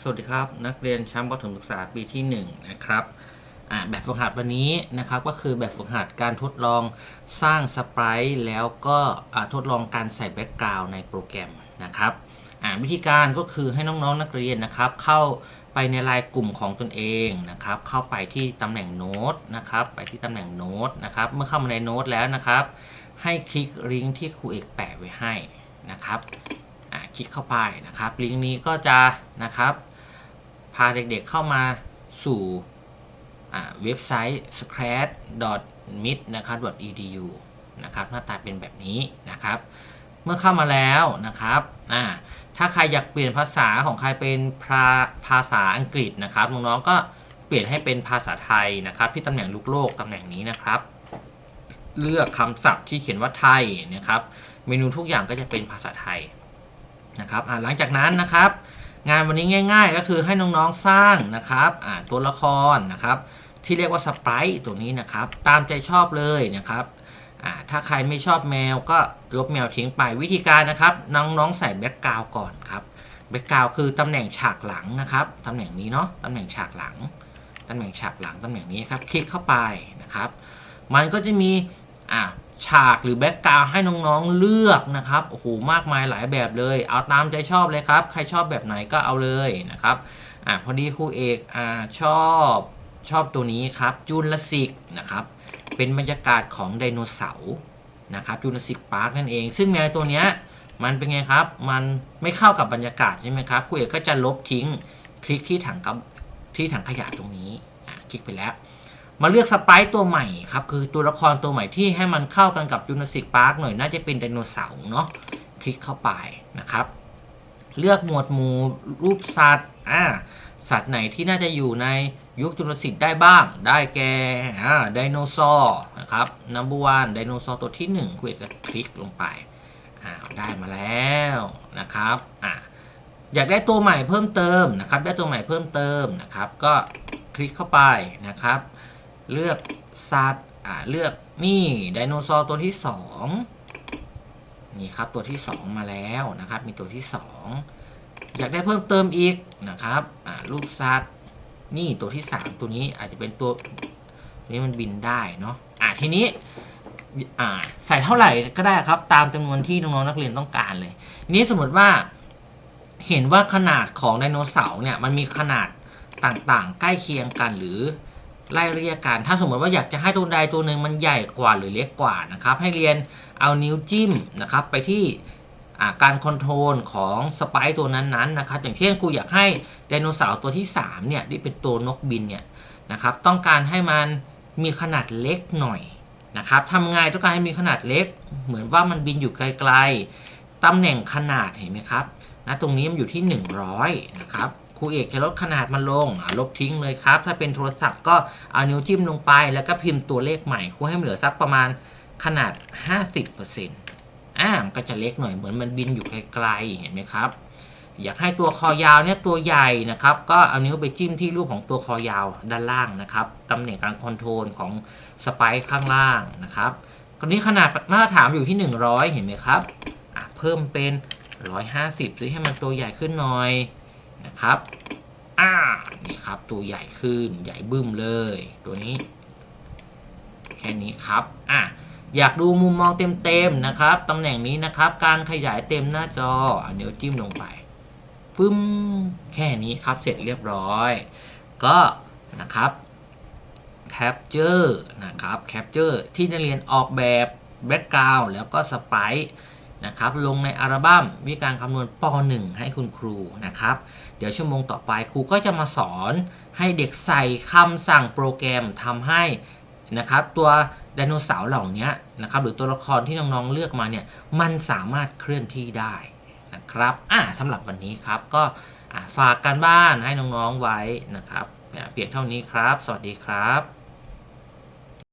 สวัสดีครับ นักเรียนชั้นประถมศึกษาปีที่ 1 นะครับแบบฝึกหัดวันนี้นะครับก็คือแบบฝึกหัดการทดลองสร้างสไปรท์แล้วก็ทดลองการใส่แบ็กกราวน์ในโปรแกรมนะครับวิธีการก็คือให้น้องๆนักเรียนนะครับ เข้าไปในไลน์กลุ่มของตนเองนะครับ เข้าไปที่ตำแหน่งโน้ตนะครับ ไปที่ตำแหน่งโน้ตนะครับ เมื่อเข้ามาในโน้ตแล้วนะครับ ให้คลิกลิงก์ที่ครูเอกแปะไว้ให้นะครับคลิกเข้าไปนะครับลิงก์นี้ก็จะนะครับ พาเด็กๆเข้ามาสู่เว็บไซต์ scratch.mit นะครับ .edu นะครับหน้าตาเป็นแบบนี้นะครับ เมื่อเข้ามาแล้วนะครับถ้าใครอยากเปลี่ยนภาษาของใครเป็นภาภาษาอังกฤษนะครับน้องๆก็เปลี่ยนให้เป็นภาษาไทยนะครับ ที่ตำแหน่งลูกโลกตำแหน่งนี้นะครับ เลือกคำศัพท์ที่เขียนว่าไทยนะครับ เมนูทุกอย่างก็จะเป็นภาษาไทยนะครับหลังจากนั้นนะครับ งานวันนี้ง่าย ๆ ก็คือให้น้องๆสร้างนะครับตัวละครนะครับ ที่เรียกว่าสไปร์ตัวนี้นะครับ ตามใจชอบเลยนะครับถ้าใครไม่ชอบแมวก็ลบแมวทิ้งไปวิธีการนะครับ น้องๆใส่แบ็กกราวก่อนครับแบ็กกราวคือตำแหน่งฉากหลังนะครับตำแหน่งนี้เนาะตำแหน่งฉากหลังตำแหน่งฉากหลังตำแหน่งนี้ครับคลิกเข้าไปนะครับ มันก็จะมีอ่า ฉากหรือแบ็กกราวให้น้องๆเลือกนะครับโอ้โหมากมายหลายแบบเลย เอาตามใจชอบเลยครับ ใครชอบแบบไหนก็เอาเลยนะครับอ่าพอดีครูเอกอ่าชอบชอบตัวนี้ครับจูนลสิกนะครับเป็นบรรยากาศของไดโนเสาร์นะครับจูนสิกพาร์คนั่นเอง ซึ่งแมวตัวเนี้ยมันเป็นไงครับ มันไม่เข้ากับบรรยากาศใช่ไหมครับครูเอกก็จะลบทิ้งคลิกที่ถังกับที่ถังขยะตรงนี้อ่าคลิกไปแล้ว มาเลือกสไปร์ตัวใหม่ครับ คือตัวละครตัวใหม่ที่ให้มันเข้ากันกับจูราสิกพาร์คหน่อยน่าจะเป็นไดโนเสาร์เนาะคลิกเข้าไปนะครับ เลือกหมวดหมู่รูปสัตว์อ่าสัตว์ไหนที่น่าจะอยู่ในยุคจูราสสิกได้บ้าง ได้แก่อ่าไดโนเสาร์นะครับนัมเบอร์วันไดโนเสาร์ตัวที่ 1 คุณเอกก็คลิกลงไปอ่าได้มาแล้วนะครับอ่าอยากได้ตัวใหม่เพิ่มเติมนะครับ ได้ตัวใหม่เพิ่มเติมนะครับ ก็คลิกเข้าไปนะครับ เลือกสัตว์อ่าเลือกนี่ไดโนเสาร์ตัวที่2นี่ครับตัวที่2มาแล้วนะครับ มีตัวที่2อยากได้เพิ่มเติมอีกนะครับอ่ารูปสัตว์นี่ตัวที่3ตัวนี้อาจจะเป็นตัวตัวนี้มันบินได้เนาะอ่าทีนี้อ่าใส่เท่าไหร่ก็ได้ครับ ตามจำนวนที่น้องๆนักเรียนต้องการเลย นี้สมมติว่าเห็นว่าขนาดของไดโนเสาร์เนี่ยมันมีขนาดต่างๆ ใกล้เคียงกันหรือ ไล่เรียกกัน ถ้าสมมติว่าอยากจะให้ตัวใดตัวหนึ่งมันใหญ่กว่าหรือเล็กกว่านะครับ ให้เรียนเอานิ้วจิ้มนะครับ ไปที่การคอนโทรลของสไปร์ตัวนั้นๆนะครับ อย่างเช่นครูอยากให้ไดโนเสาร์ตัวที่3เนี่ยที่เป็นตัวนกบินเนี่ยนะครับ ต้องการให้มันมีขนาดเล็กหน่อยนะครับทำไงต้องการให้มีขนาดเล็ก เหมือนว่ามันบินอยู่ไกลๆตำแหน่งขนาดเห็นไหมครับนะตรงนี้มันอยู่ที่ 100 นะครับ รูเอกจะลดขนาดมันลงอะลบทิ้งเลยครับ ถ้าเป็นโทรศัพท์ก็เอานิ้วจิ้มลงไป แล้วก็พิมพ์ตัวเลขใหม่ครูให้มันเหลือสักประมาณขนาด 50%อ่ามันก็จะเล็กหน่อยเหมือนมันบินอยู่ไกลๆเห็นไหมครับ อยากให้ตัวคอยาวเนี่ยตัวใหญ่นะครับ ก็เอานิ้วไปจิ้มที่รูปของตัวคอยาวด้านล่างนะครับตำแหน่งการคอนโทรลของสไปค์ข้างล่างนะครับตอนนี้ขนาดมาตรฐานอยู่ที่ 100 เห็นไหมครับอะเพิ่มเป็น 150ซิให้มันตัวใหญ่ขึ้นหน่อย นะครับ อ่า นี่ครับ ตัวใหญ่ขึ้น ใหญ่บึ้มเลย ตัวนี้ แค่นี้ครับ อะ อยากดูมุมมองเต็มๆนะครับ ตำแหน่งนี้นะครับ การขยายเต็มหน้าจอเดี๋ยวจิ้มลงไปฟึ้ม แค่นี้ครับ เสร็จเรียบร้อย ก็นะครับ Capture นะครับ Capture ที่นักเรียนออกแบบ Background แล้วก็ Sprite นะครับลงในอัลบั้มวิธีการคำนวณป .1 ให้คุณครูนะครับ เดี๋ยวชั่วโมงต่อไปครูก็จะมาสอนให้เด็กใส่คำสั่งโปรแกรมทำให้นะครับตัวไดโนเสาร์เหล่านี้นะครับหรือตัวละครที่น้องๆเลือกมาเนี่ยมันสามารถเคลื่อนที่ได้นะครับอ่าสำหรับวันนี้ครับก็ฝากการบ้านให้น้องๆไว้นะครับอะเปลี่ยนเท่านี้ครับ สวัสดีครับ